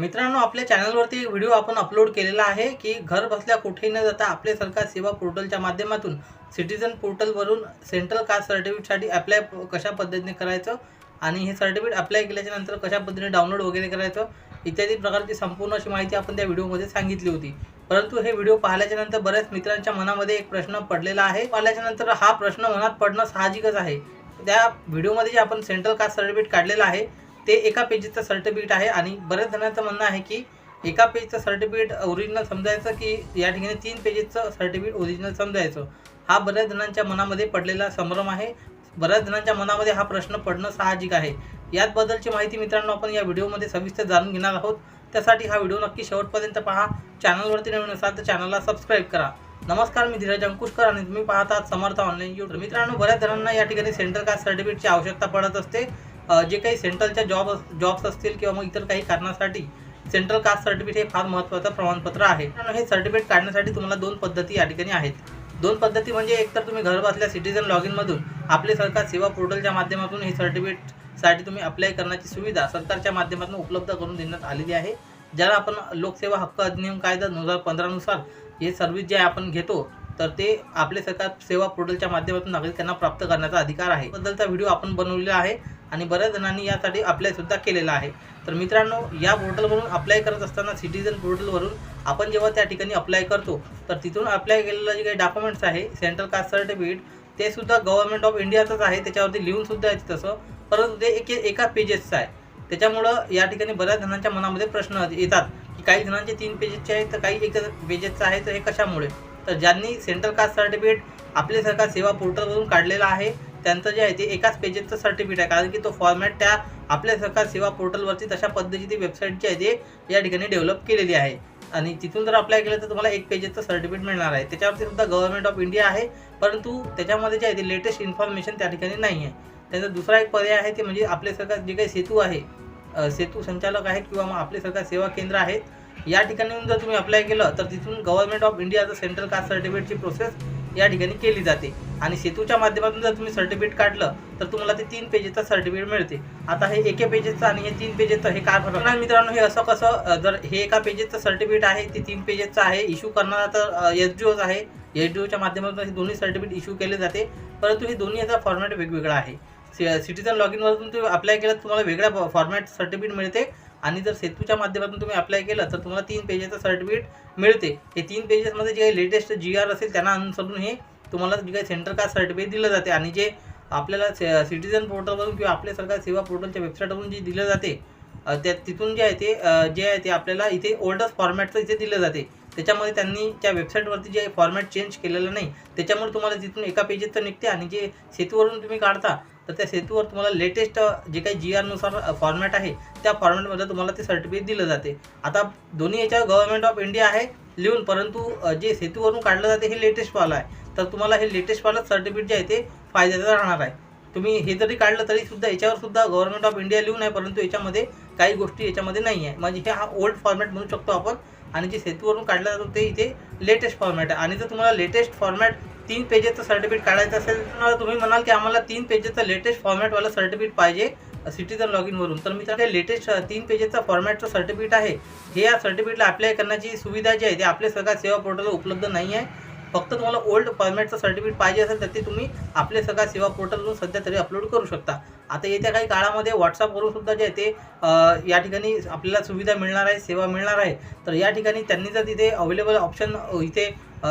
मित्रांनो आपल्या चॅनलवरती एक व्हिडिओ आपण अपलोड केलेला आहे की घर बसल्या कुठेही न जाता आपले सरकार सेवा पोर्टलच्या माध्यमातून सिटीजन पोर्टलवरून सेंट्रल कास्ट सर्टिफिकेटसाठी अप्लाय कशा पद्धतीने करायचं आणि हे सर्टिफिकेट अप्लाय केल्याच्यानंतर कशा पद्धतीने डाउनलोड वगैरे करायचं इत्यादी प्रकारची संपूर्ण अशी माहिती आपण त्या व्हिडिओमध्ये सांगितली होती. परंतु हे व्हिडिओ पाहिल्याच्या नंतर बऱ्याच मित्रांच्या मनामध्ये एक प्रश्न पडलेला आहे. पाहिल्याच्या नंतर हा प्रश्न मनात पडणं साहजिकच आहे. त्या व्हिडिओमध्ये जे आपण सेंट्रल कास्ट सर्टिफिकेट काढलेलं आहे ते एका पेजेसचं सर्टिफिकेट आहे आणि बऱ्याच जणांचं म्हणणं आहे की एका पेजचं सर्टिफिकेट ओरिजिनल समजायचं की या ठिकाणी तीन पेजेसचं सर्टिफिकेट ओरिजिनल समजायचं? हा बऱ्याच जणांच्या मनामध्ये पडलेला संभ्रम आहे. बऱ्याच जणांच्या मनामध्ये हा प्रश्न पडणं साहजिक आहे. यात बद्दलची माहिती मित्रांनो आपण या व्हिडिओमध्ये सविस्तर जाणून घेणार आहोत. त्यासाठी हा व्हिडिओ नक्की शेवटपर्यंत पहा. चॅनलवरती नवीन असाल तर चॅनलला सबस्क्राईब करा. नमस्कार मी धीरज अंकुशकर आणि तुम्ही पाहतात समर्थ ऑनलाईन युट्यूब मित्रांनो बऱ्याच जणांना या ठिकाणी सेंट्रल कास्ट सर्टिफिकेटची आवश्यकता पडत असते. जे काही सेंट्रलच्या जॉब जॉब्स असतील किंवा मग इतर काही कारणासाठी सेंट्रल कास्ट सर्टिफिकेट हे फार महत्त्वाचं प्रमाणपत्र आहे. हे सर्टिफिकेट काढण्यासाठी तुम्हाला दोन पद्धती या ठिकाणी आहेत. दोन पद्धती म्हणजे एकतर तुम्ही घर बसल्या सिटीजन लॉग इनमधून आपले सरकार सेवा पोर्टलच्या माध्यमातून हे सर्टिफिकेटसाठी तुम्ही अप्लाय करण्याची सुविधा सरकारच्या माध्यमातून उपलब्ध करून देण्यात आलेली आहे. ज्याला आपण लोकसेवा हक्क अधिनियम कायदा दोन हजार पंधरानुसार हे सर्व्हिस जे आपण घेतो तर ते आपले सरकार सेवा पोर्टलच्या माध्यमातून नागरिकांना प्राप्त करण्याचा अधिकार आहे. बद्दलचा व्हिडिओ आपण बनवलेला आहे आणि बऱ्याच जणांनी यासाठी अप्लाय सुद्धा केलेला आहे. तर मित्रांनो या पोर्टलवरून अप्लाय करत असताना सिटीजन पोर्टलवरून आपण जेव्हा त्या ठिकाणी अप्लाय करतो तर तिथून अप्लाय केलेलं जे काही डॉक्युमेंट्स आहे सेंट्रल कास्ट सर्टिफिकेट ते सुद्धा गव्हर्नमेंट ऑफ इंडियाचंच आहे. त्याच्यावरती लिहून सुद्धा आहे तसं. परंतु ते एक एका पेजेसचं आहे. त्याच्यामुळं या ठिकाणी बऱ्याच जणांच्या मनामध्ये प्रश्न येतात की काही जणांचे तीन पेजेसचे आहेत तर काही एक पेजेसचं आहे तर हे कशामुळे? तर ज्यांनी सेंट्रल कास्ट सर्टिफिकेट आपले सरकार सेवा पोर्टलवरून काढलेलं आहे त्यांचं जे आहे ते एकाच पेजेसचं सर्टिफिकेट आहे. कारण की तो फॉर्मॅट त्या आपल्या सरकार सेवा पोर्टलवरती तशा पद्धतीची ती वेबसाईट जी आहे ते या ठिकाणी डेव्हलप केलेली आहे. आणि तिथून जर अप्लाय केलं तर तुम्हाला एक पेजेसचं सर्टिफिकेट मिळणार आहे. त्याच्यावरती सुद्धा गव्हर्नमेंट ऑफ इंडिया आहे परंतु त्याच्यामध्ये जे आहे ते लेटेस्ट इन्फॉर्मेशन त्या ठिकाणी नाही आहे. त्याचा दुसरा एक पर्याय आहे ते म्हणजे आपले सरकार जे काही सेतू आहे सेतू संचालक आहेत किंवा मग आपले सरकार सेवा केंद्र आहेत या ठिकाणी येऊन जर तुम्ही अप्लाय केलं तर तिथून गव्हर्नमेंट ऑफ इंडियाचं सेंट्रल कास्ट सर्टिफिकेटची प्रोसेस या ठिकाणी केली जाते. आणि सेतूच्या माध्यमातून जर तुम्ही सर्टिफिकेट काढलं तर तुम्हाला ते तीन पेजेसचं सर्टिफिकेट मिळते. आता हे एके पेजेसचं आणि हे तीन पेजेसचं हे काय फरक मित्रांनो हे असं कसं जर हे एका पेजेसचं सर्टिफिकेट आहे ते तीन पेजेसचं आहे इश्यू करणारा तर एस डी ओच आहे. एस डी ओच्या माध्यमातून हे दोन्ही सर्टिफिकेट इश्यू केले जाते. परंतु हे दोन्ही याचा फॉर्मॅट वेगवेगळा आहे. सिटीजन लॉग इनवरून तुम्ही अप्लाय केलं तर तुम्हाला वेगळ्या फॉर्मॅट सर्टिफिकेट मिळते. आणि जर सेतूच्या माध्यमातून तुम्ही अप्लाय केलं तर तुम्हाला तीन पेजेसचं सर्टिफिकेट मिळते. हे तीन पेजेसमध्ये जे काही लेटेस्ट जी आर असेल त्यांना अनुसरून हे तुम्हाला जे काही सेंटर कास्ट सर्टिफिकेट दिलं जाते आणि जे आपल्याला सिटीजन पोर्टलवरून किंवा आपल्या सरकार सेवा पोर्टलच्या वेबसाईटवरून जे दिलं जाते त्या तिथून जे आहे ते जे आहे ते आपल्याला इथे ओल्डस्ट फॉर्मॅटचं इथे दिलं जाते. त्याच्यामध्ये त्यांनी त्या वेबसाईटवरती जे फॉर्मॅट चेंज केलेलं नाही त्याच्यामुळे तुम्हाला तिथून एका पेजेस तर निघते आणि जे सेतूवरून तुम्ही काढता तर त्या सेतूवर तुम्हाला लेटेस्ट जे काही जी आरनुसार फॉर्मॅट आहे त्या फॉर्मॅटमध्ये तुम्हाला ते सर्टिफिकेट दिलं जाते. आता दोन्ही याच्यावर गव्हर्नमेंट ऑफ इंडिया आहे लिहून परंतु जे सेतूवरून काढलं जाते हे लेटेस्ट वाला आहे. तर तुम्हाला हे लेटेस्ट वाला सर्टिफिकेट जे आहे ते फायद्याचं राहणार आहे. तुम्ही हे जरी काढलं तरी सुद्धा याच्यावर सुद्धा गव्हर्नमेंट ऑफ इंडिया लिहून आहे परंतु याच्यामध्ये काही गोष्टी याच्यामध्ये नाही आहे. म्हणजे हे हा ओल्ड फॉर्मॅट म्हणू शकतो आपण आणि जे सेतूवरून काढलं जातो ते इथे लेटेस्ट फॉर्मॅट आहे. आणि जर तुम्हाला लेटेस्ट फॉर्मॅट तीन पेजेचं सर्टिफिकेट काढायचं असेल तर तुम्ही म्हणाल की आम्हाला तीन पेजेचं लेटेस्ट फॉर्मॅटवालं सर्टिफिकेट पाहिजे सिटीजन लॉग इनवरून तर मी ते लेटेस्ट तीन पेजेचं फॉर्मॅटचं सर्टिफिकेट आहे. हे या सर्टिफिकेटला अप्लाय करण्याची सुविधा जी आहे ते आपल्या सरकार सेवा पोर्टलवर उपलब्ध नाही आहे फक्त तुम्हाला ओल्ड फॉर्मॅटचं सर्टिफिकेट पाहिजे असेल तर ते तुम्ही आपले सगळ्या सेवा पोर्टलवरून सध्या तरी अपलोड करू शकता. आता येत्या काही काळामध्ये व्हॉट्सअपवरून सुद्धा जे आहे ते या ठिकाणी आपल्याला सुविधा मिळणार आहे सेवा मिळणार आहे. तर या ठिकाणी त्यांनी जर तिथे अवेलेबल ऑप्शन इथे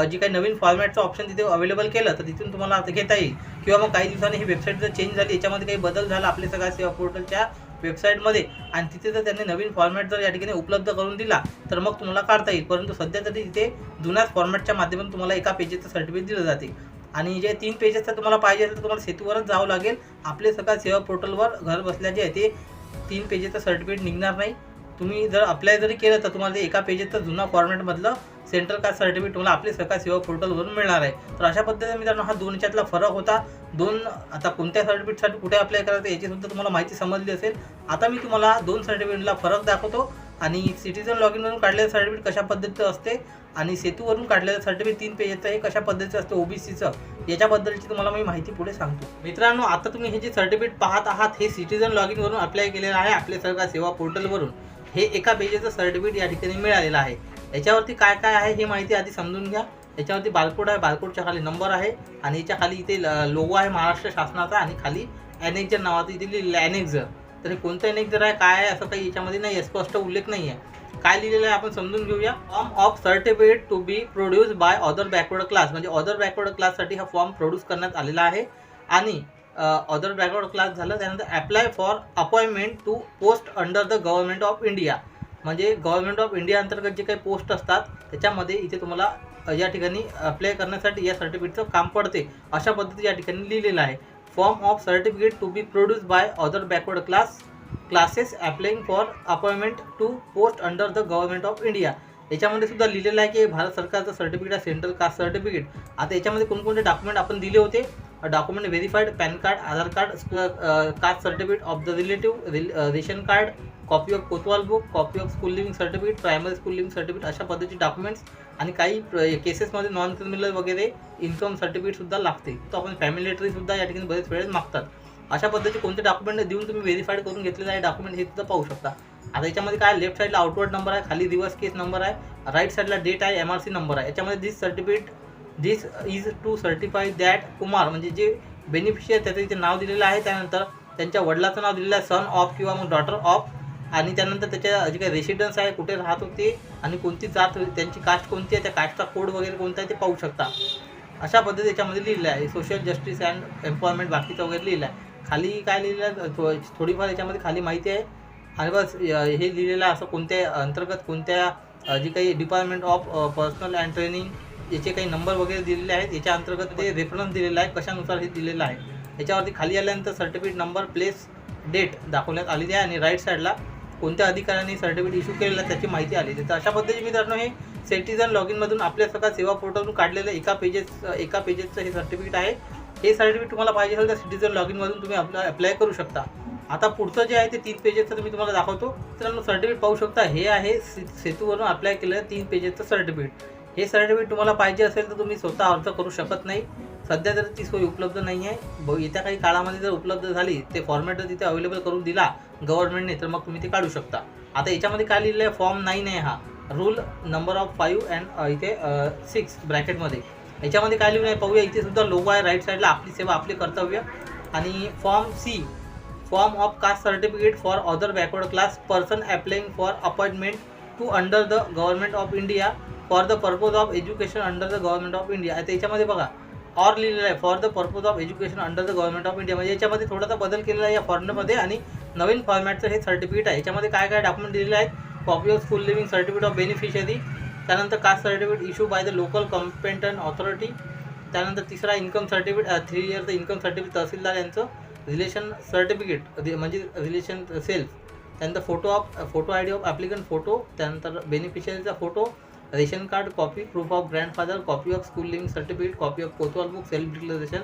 जे काही नवीन फॉर्मॅटचं ऑप्शन तिथे अवेलेबल केलं तर तिथून तुम्हाला घेता येईल. किंवा मग काही दिवसांनी ही वेबसाईट जर चेंज झाली याच्यामध्ये काही बदल झाला आपल्या सगळ्या सेवा पोर्टलच्या वेबसाईटमध्ये आणि तिथे जर त्यांनी नवीन फॉर्मॅट जर या ठिकाणी उपलब्ध करून दिला तर मग तुम्हाला काढता येईल. परंतु सध्या तरी तिथे जुन्याच फॉर्मॅटच्या माध्यमातून तुम्हाला एका पेजेचं सर्टिफिकेट दिलं जाते. आणि जे तीन पेजेस तर तुम्हाला पाहिजे असेल तर तुम्हाला सेतूवरच जावं लागेल. आपले सरकार सेवा पोर्टलवर घर बसल्या जे आहे ते तीन पेजेचं सर्टिफिकेट निघणार नाही. तुम्ही जर अप्लाय जरी केलं तर तुम्हाला ते एका पेजेसचं जुना फॉर्मॅटमधलं सेंट्रल कास्ट सर्टिफिकेट तुम्हाला आपली सरकार सेवा पोर्टलवरून मिळणार आहे. तर अशा पद्धतीने मित्रांनो हा दोन याच्यातला फरक होता. दोन आता कोणत्या सर्टिफिकेटसाठी कुठे अप्लाय करायचं याची सुद्धा तुम्हाला माहिती समजली असेल. आता मी तुम्हाला दोन सर्टिफिकेटला फरक दाखवतो आणि सिटीजन लॉग इनवरून काढलेलं सर्टिफिकेट कशा पद्धतीचं असते आणि सेतूवरून काढलेलं सर्टिफिकेट तीन पेजेचं हे कशा पद्धतीचं असतं ओबीसीचं याच्याबद्दलची तुम्हाला मी माहिती पुढे सांगतो. मित्रांनो आता तुम्ही हे जे सर्टिफिकेट पाहत आहात हे सिटीजन लॉग इनवरून अप्लाय केलेलं आहे आपल्या सरकार सेवा पोर्टलवरून हे एका पेजेचं सर्टिफिकेट या ठिकाणी मिळालेलं आहे. याच्यावरती काय काय आहे हे माहिती आधी समजून घ्या. याच्यावरती बारकोड आहे बारकोडच्या खाली नंबर आहे आणि याच्या खाली इथे लोगो आहे महाराष्ट्र शासनाचा आणि खाली ॲनेक्झर नावाचं इथे लिहिलेलं आहे ॲनेक्झर तर हे कोणतं ॲनेक्झर आहे काय आहे असं काही याच्यामध्ये नाही आहे स्पष्ट उल्लेख नाही आहे काय लिहिलेलं आहे आपण समजून घेऊया. Form of certificate to be produce by other backward class म्हणजे अदर बॅकवर्ड क्लाससाठी हा फॉर्म प्रोड्यूस करण्यात आलेला आहे. आणि अदर बॅकवर्ड क्लास झालं त्यानंतर apply for appointment to post under the government of India म्हणजे गव्हर्नमेंट ऑफ इंडिया अंतर्गत जे काही पोस्ट असतात त्याच्यामध्ये इथे तुम्हाला या ठिकाणी अप्लाय करण्यासाठी या सर्टिफिकेटचं काम पडते. अशा पद्धती या ठिकाणी लिहिलेलं आहे. Form of certificate to be produce by other backward class classes applying for appointment to post under the government of India याच्यामध्ये सुद्धा लिहिलेलं आहे की भारत सरकारचं सर्टिफिकेट आहे सेंट्रल कास्ट सर्टिफिकेट आता याच्यामध्ये कोणकोणते डॉक्युमेंट आपण दिले होते? Document verified PAN card Aadhaar card caste certificate of the relative ration card copy of kotwal book copy of school living certificate primary school living certificate अशा पद्धतीचे documents आणि काही केसेसमध्ये नॉन क्रिमिनल वगैरे इन्कम सर्टिफिकेटसुद्धा लागते. तो आपण फॅमिली सुद्धा या ठिकाणी बरेच वेळेस मागतात. अशा पद्धतीचे कोणते डॉक्युमेंट देऊन तुम्ही व्हेरीफाईड करून घेतलेले आहे डॉक्युमेंट हे सुद्धा पाहू शकता. आता याच्यामध्ये काय लेफ्ट साईडला आउटवर्ड नंबर आहे खाली रिवर्स केस नंबर आहे राईट साईडला डेट आहे एम आर सी नंबर आहे. याच्यामध्ये this certificate this is to certify that Kumar म्हणजे जे बेनिफिशियर त्याचं इथे नाव दिलेलं आहे. त्यानंतर त्यांच्या वडिलाचं नाव दिलेलं आहे सन ऑफ किंवा मग डॉटर ऑफ आणि त्यानंतर त्याच्या जे काही रेसिडन्स आहे कुठे राहत होते आणि कोणती जात त्यांची कास्ट कोणती आहे त्या कास्टचा कोड वगैरे कोणता आहे ते पाहू शकता. अशा पद्धती याच्यामध्ये लिहिलं आहे. सोशल जस्टिस अँड एम्प्लॉयमेंट बाकीचं वगैरे लिहिलं आहे. खाली काय लिहिलं आहे? थो थोडीफार याच्यामध्ये खाली माहिती आहे. आणि बस हे लिहिलेलं आहे असं कोणत्या अंतर्गत कोणत्या जे काही department of personnel and training याचे काही नंबर वगैरे दिलेले आहेत याच्या अंतर्गत ते रेफरन्स दिलेला आहे कशानुसार हे दिलेलं आहे. याच्यावरती खाली आल्यानंतर सर्टिफिकेट नंबर प्लेस डेट दाखवण्यात आलेली आहे आणि राईट साईडला कोणत्या अधिकाऱ्यांनी सर्टिफिकेट इश्यू केलेलं आहे त्याची माहिती आलेली तर अशा पद्धतीने मित्रांनो हे सिटीजन लॉग इनमधून आपल्या सगळ्या सेवा पोर्टलमधून काढलेलं एका पेजेस एका पेजेसचं हे सर्टिफिकेट आहे. हे सर्टिफिकेट तुम्हाला पाहिजे असेल तर सिटीजन लॉग इनमधून तुम्ही आपलं अप्लाय करू शकता. आता पुढचं जे आहे ते तीन पेजेसचं मी तुम्हाला दाखवतो. मित्रांनो सर्टिफिकेट पाहू शकता हे आहे से- सेतूवरून अप्लाय केलेलं तीन पेजेसचं सर्टिफिकेट हे सर्टिफिकेट तुम्हाला पाहिजे असेल तर तुम्ही स्वतः अर्ज करू शकत नाही. सध्या तर ती सोय उपलब्ध नाही आहे. ब येत्या काही काळामध्ये जर उपलब्ध झाली ते फॉर्मॅट जर तिथे अवेलेबल करून दिला गव्हर्नमेंटने तर मग तुम्ही ते काढू शकता. आता याच्यामध्ये काय लिहिलं आहे? फॉर्म नाईन आहे हा. Rule number of five and इथे सिक्स ब्रॅकेटमध्ये याच्यामध्ये काय लिहिलं आहे? पाहूया. इथे सुद्धा लोगो आहे. राईट साईडला आपली सेवा आपले कर्तव्य. आणि form C form of caste certificate for other backward class person applying for appointment to under the government of India for the purpose of education under the government of India आता याच्यामध्ये बघा or लिहिलेलं आहे for the purpose of education under the government of India म्हणजे याच्यामध्ये थोडासा बदल केलेला आहे या फॉर्ममध्ये आणि नवीन फॉर्मॅटचं हे सर्टिफिकेट आहे. याच्यामध्ये काय काय डॉक्युमेंट दिलेले आहेत? Copy of school living certificate of beneficiary त्यानंतर caste certificate issue by the local competent authority त्यानंतर तिसरा इन्कम सर्टिफिकेट थ्री इयरचं इन्कम सर्टिफिकेट तहसीलदार यांचं रिलेशन सर्टिफिकेट म्हणजे रिलेशन सेल्फ त्यानंतर photo of photo I D of applicant photo त्यानंतर बेनिफिशियरीचा photo ration card copy proof of grandfather copy of school link certificate copy of kotwal book self declaration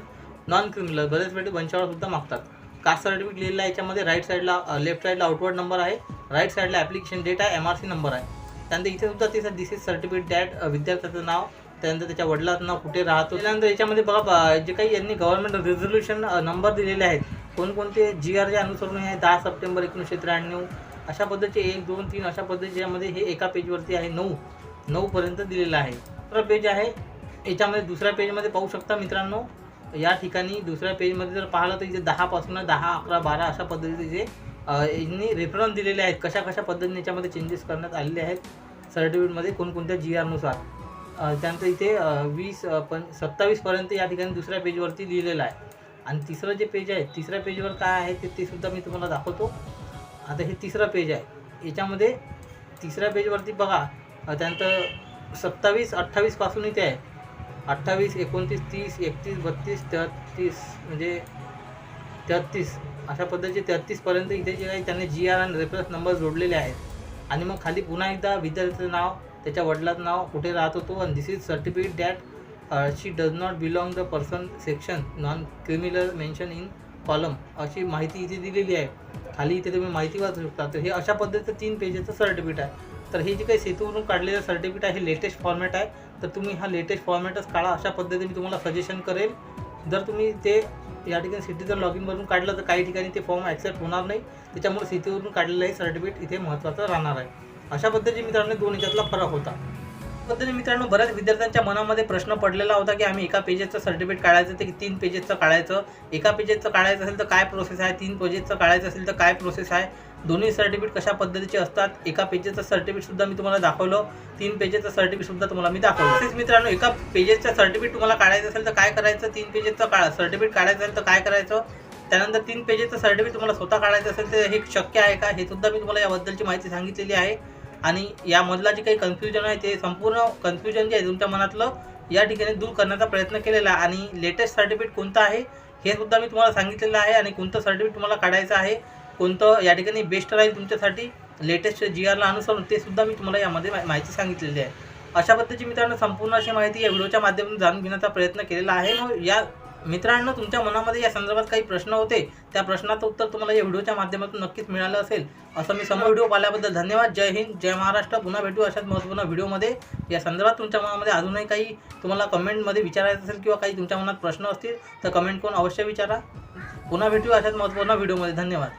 non criminal बरेच वेळी वंशावळ सुद्धा मागतात. Caste certificate लिहिलेलं आहे याच्यामध्ये राईट साईडला लेफ्ट साईडला आउटवर्ड नंबर आहे राईट साईडला ॲप्लिकेशन डेट आहे एम आर सी नंबर आहे. त्यानंतर इथे सुद्धा तिसं दिस इज सर्टिफिकेट दॅट विद्यार्थ्याचं नाव त्यानंतर त्याच्या वडिलांना कुठे राहतो? त्यानंतर याच्यामध्ये बघा जे काही यांनी गव्हर्नमेंट रिझोल्युशन नंबर दिलेले आहेत कोणकोणते जी आरचे अनुसरून हे आहे दहा सप्टेंबर एकोणीसशे त्र्याण्णव अशा पद्धतीचे एक दोन तीन अशा पद्धतीचे यामध्ये हे एका पेजवरती आहे नऊ नऊपर्यंत दिलेलं आहे. दुसरा पेज आहे याच्यामध्ये दुसऱ्या पेजमध्ये पाहू शकता मित्रांनो या ठिकाणी दुसऱ्या पेजमध्ये जर पाहिलं तर इथे दहापासून दहा अकरा बारा अशा पद्धतीचे जे यांनी रेफरन्स दिलेले आहेत कशा कशा पद्धतीने याच्यामध्ये चेंजेस करण्यात आलेले आहेत सर्टिफिकेटमध्ये कोणकोणत्या जी आरनुसार त्यानंतर इथे वीस पण सत्तावीसपर्यंत या ठिकाणी दुसऱ्या पेजवरती लिहिलेलं आहे. आणि तिसरं जे पेज आहे तिसऱ्या पेजवर काय आहे ते ते सुद्धा मी तुम्हाला दाखवतो. आता हे तिसरं पेज आहे. याच्यामध्ये तिसऱ्या पेजवरती बघा त्यानंतर सत्तावीस अठ्ठावीसपासून इथे आहे. अठ्ठावीस एकोणतीस तीस एकतीस बत्तीस तेहतीस म्हणजे तेहत्तीस अशा पद्धतीचे तेहत्तीसपर्यंत इथे जे काही त्यांनी जी आर आणि रेफरन्स नंबर जोडलेले आहेत. आणि मग खाली पुन्हा एकदा विद्यार्थ्याचं नाव त्याच्या वडिलाचं नाव कुठे राहत होतो? आणि this is certificate that she does not belong the person section non criminal mention in column अशी माहिती इथे दिलेली आहे. खाली इथे तुम्ही माहिती वाचू शकता. तर हे अशा पद्धतीचं तीन पेजेचं सर्टिफिकेट आहे. तर हे जे काही सेतूवरून काढलेलं सर्टिफिकेट आहे हे लेटेस्ट फॉर्मॅट आहे. तर तुम्ही हा लेटेस्ट फॉर्मॅटच काढा. अशा पद्धतीने मी तुम्हाला सजेशन करेल. जर तुम्ही ते या ठिकाणी सिटीजन लॉग इनवरून काढलं तर काही ठिकाणी ते फॉर्म ॲक्सेप्ट होणार नाही. त्याच्यामुळे सिटीवरून काढलेलं हे सर्टिफिकेट इथे महत्त्वाचं राहणार आहे. अशा पद्धतीने मित्रांनो दोन याच्यातला फरक होता. पद्धतीने मित्रांनो बऱ्याच विद्यार्थ्यांच्या मनामध्ये प्रश्न पडलेला होता की आम्ही एका पेजेसचं सर्टिफिकेट काढायचं ते तीन पेजेसचं काढायचं. एका पेजेसचं काढायचं असेल तर काय प्रोसेस आहे? तीन पेजेसचं काढायचं असेल तर काय प्रोसेस आहे? दोन्ही सर्टिफिकेट कशा पद्धतीचे असतात? एका पेजेसचं सर्टिफिकेटसुद्धा मी तुम्हाला दाखवलं. तीन पेजेसचं सर्टिफिकेट सुद्धा तुम्हाला मी दाखवलं. तसेच मित्रांनो एका पेजेसचं सर्टिफिकेट तुम्हाला काढायचं असेल तर काय करायचं? तीन पेजेसचं काढा सर्टिफिकेट काढायचं असेल तर काय करायचं? त्यानंतर तीन पेजेसचं सर्टिफिकेट तुम्हाला स्वतः काढायचं असेल तर हे शक्य आहे का? हे सुद्धा मी तुम्हाला याबद्दलची माहिती सांगितलेली आहे. आणि यामधला जे काही कन्फ्युजन आहे ते संपूर्ण कन्फ्युजन जे आहे तुमच्या मनातलं या ठिकाणी दूर करण्याचा प्रयत्न केलेला आहे. आणि लेटेस्ट सर्टिफिकेट कोणतं आहे हे सुद्धा मी तुम्हाला सांगितलेलं आहे आणि कोणतं सर्टिफिकेट तुम्हाला काढायचं आहे कोणतं या ठिकाणी बेस्ट राहील तुमच्यासाठी लेटेस्ट जी आरला अनुसरून ते सुद्धा मी तुम्हाला यामध्ये माहिती सांगितलेली आहे. अशा पद्धतीची मित्रांनो संपूर्ण अशी माहिती या व्हिडिओच्या माध्यमातून जाणून घेण्याचा प्रयत्न केलेला आहे. मग या मित्रांनो तुमच्या मनामध्ये या संदर्भात काही प्रश्न होते त्या प्रश्नाचं उत्तर तुम्हाला या व्हिडिओच्या माध्यमातून नक्कीच मिळालं असेल. असं मी समोर व्हिडिओ पाहिल्याबद्दल धन्यवाद. जय हिंद जय महाराष्ट्र. पुन्हा भेटू अशाच महत्त्वपूर्ण व्हिडिओमध्ये. या संदर्भात तुमच्या मनामध्ये अजूनही काही तुम्हाला कमेंटमध्ये विचारायचं असेल किंवा काही तुमच्या मनात प्रश्न असतील तर कमेंट करून अवश्य विचारा. पुन्हा भेटू अशाच महत्त्वपूर्ण व्हिडिओमध्ये. धन्यवाद.